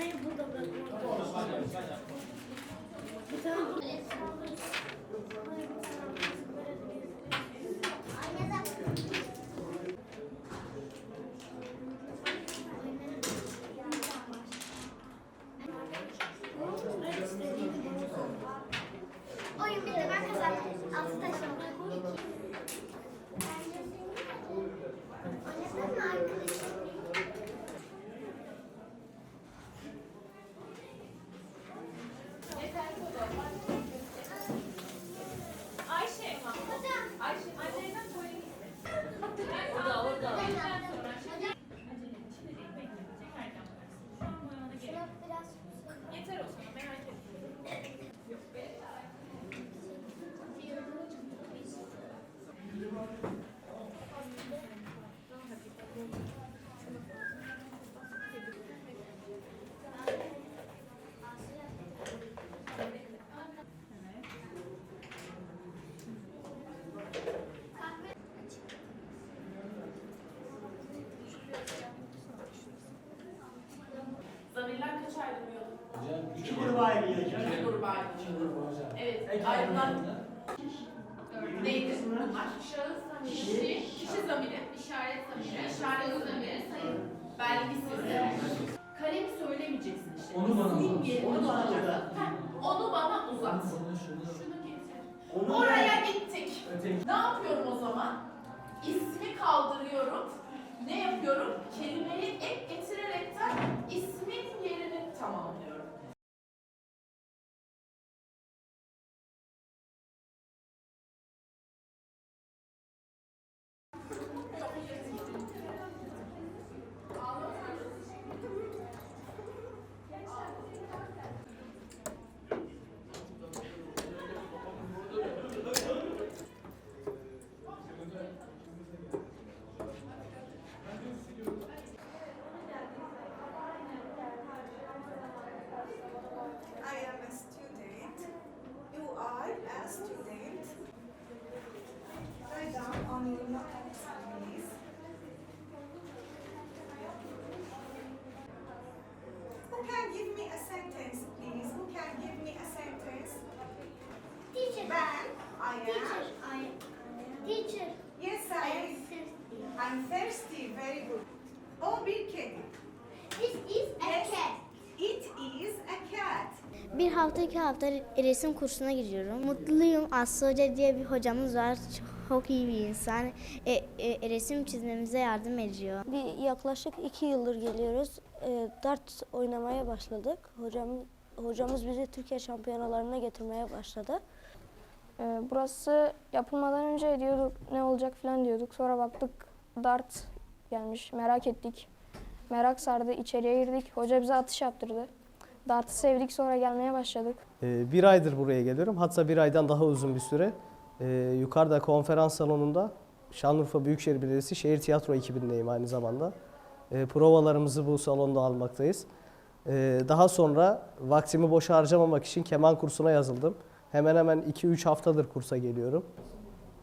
Bir tane burada bırakmak. Bir tane. İki gruba ayrılacak. İki gruba ayrılıyordu. Evet, ayrılan neydi bunlar? Şahıs, kişi, kişi zamiri, işaret zamiri, işaret zamiri, sayı, belgisiz. Kalemi söylemeyeceksin işte. Onu bana uzat. Onu bana uzat. Onu bana uzat. Şunu şunu. Şunu getir. Onu Oraya gittik. Öteki. Ne yapıyorum o zaman? İsmi kaldırıyorum. Ne yapıyorum? Kelimeyi ek getirerekten ismin yerini tamamlıyorum. Student. Write down on your notebooks, please. Who can give me a sentence, please? Who can give me a sentence? Teacher. Ben, I am. I. Bir hafta iki hafta resim kursuna gidiyorum. Mutluyum. Aslı Hoca diye bir hocamız var. Çok iyi bir insan. E, e, resim çizmemize yardım ediyor. Bir yaklaşık iki yıldır geliyoruz. E, dart oynamaya başladık. Hocam hocamız bizi Türkiye şampiyonalarına getirmeye başladı. Ee, burası yapılmadan önce diyorduk ne olacak falan diyorduk. Sonra baktık dart gelmiş. Merak ettik. Merak sardı. içeriye girdik. Hoca bize atış yaptırdı. Dartı sevdik sonra gelmeye başladık. Ee, bir aydır buraya geliyorum. Hatta bir aydan daha uzun bir süre. Ee, yukarıda konferans salonunda Şanlıurfa Büyükşehir Belediyesi Şehir Tiyatro ekibindeyim aynı zamanda. Ee, provalarımızı bu salonda almaktayız. Ee, daha sonra vaktimi boşa harcamamak için keman kursuna yazıldım. Hemen hemen 2-3 haftadır kursa geliyorum.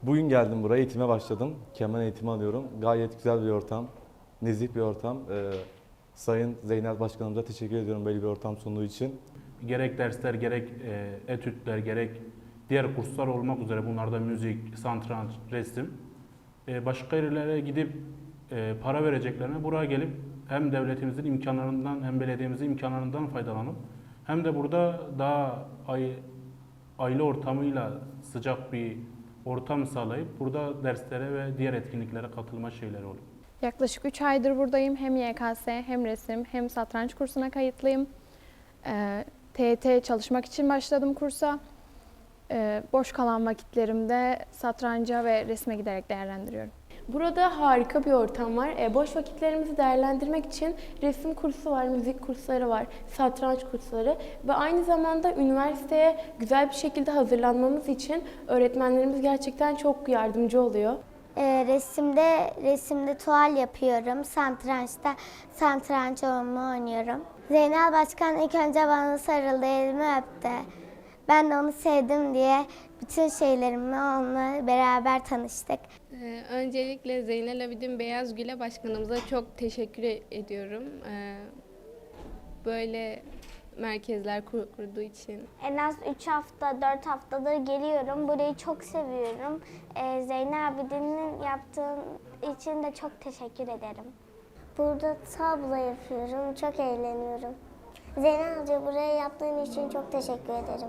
Bugün geldim buraya eğitime başladım. Keman eğitimi alıyorum. Gayet güzel bir ortam, nezih bir ortam. Ee, Sayın Zeynel Başkanımıza teşekkür ediyorum böyle bir ortam sunduğu için. Gerek dersler, gerek e, etütler, gerek diğer kurslar olmak üzere bunlarda müzik, santranç, resim. E, başka yerlere gidip e, para vereceklerine buraya gelip hem devletimizin imkanlarından hem belediyemizin imkanlarından faydalanıp hem de burada daha aile ortamıyla sıcak bir ortam sağlayıp burada derslere ve diğer etkinliklere katılma şeyleri oluyor. Yaklaşık 3 aydır buradayım. Hem YKS hem resim hem satranç kursuna kayıtlıyım. Ee, TET çalışmak için başladım kursa. Ee, boş kalan vakitlerimde satranca ve resme giderek değerlendiriyorum. Burada harika bir ortam var. E, boş vakitlerimizi değerlendirmek için resim kursu var, müzik kursları var, satranç kursları ve aynı zamanda üniversiteye güzel bir şekilde hazırlanmamız için öğretmenlerimiz gerçekten çok yardımcı oluyor. Ee, resimde resimde tuval yapıyorum. Satrançta satranç oyunu oynuyorum. Zeynel Başkan ilk önce bana sarıldı, elimi öptü. Ben de onu sevdim diye bütün şeylerimi onunla beraber tanıştık. Ee, öncelikle Zeynel Abidin Beyazgül'e başkanımıza çok teşekkür ediyorum. Ee, böyle merkezler kurduğu için. En az 3 hafta, 4 haftadır geliyorum. Burayı çok seviyorum. Ee, Zeynel Abidin'in yaptığı için de çok teşekkür ederim. Burada tablo yapıyorum, çok eğleniyorum. Zeynel Hoca buraya yaptığın için çok teşekkür ederim.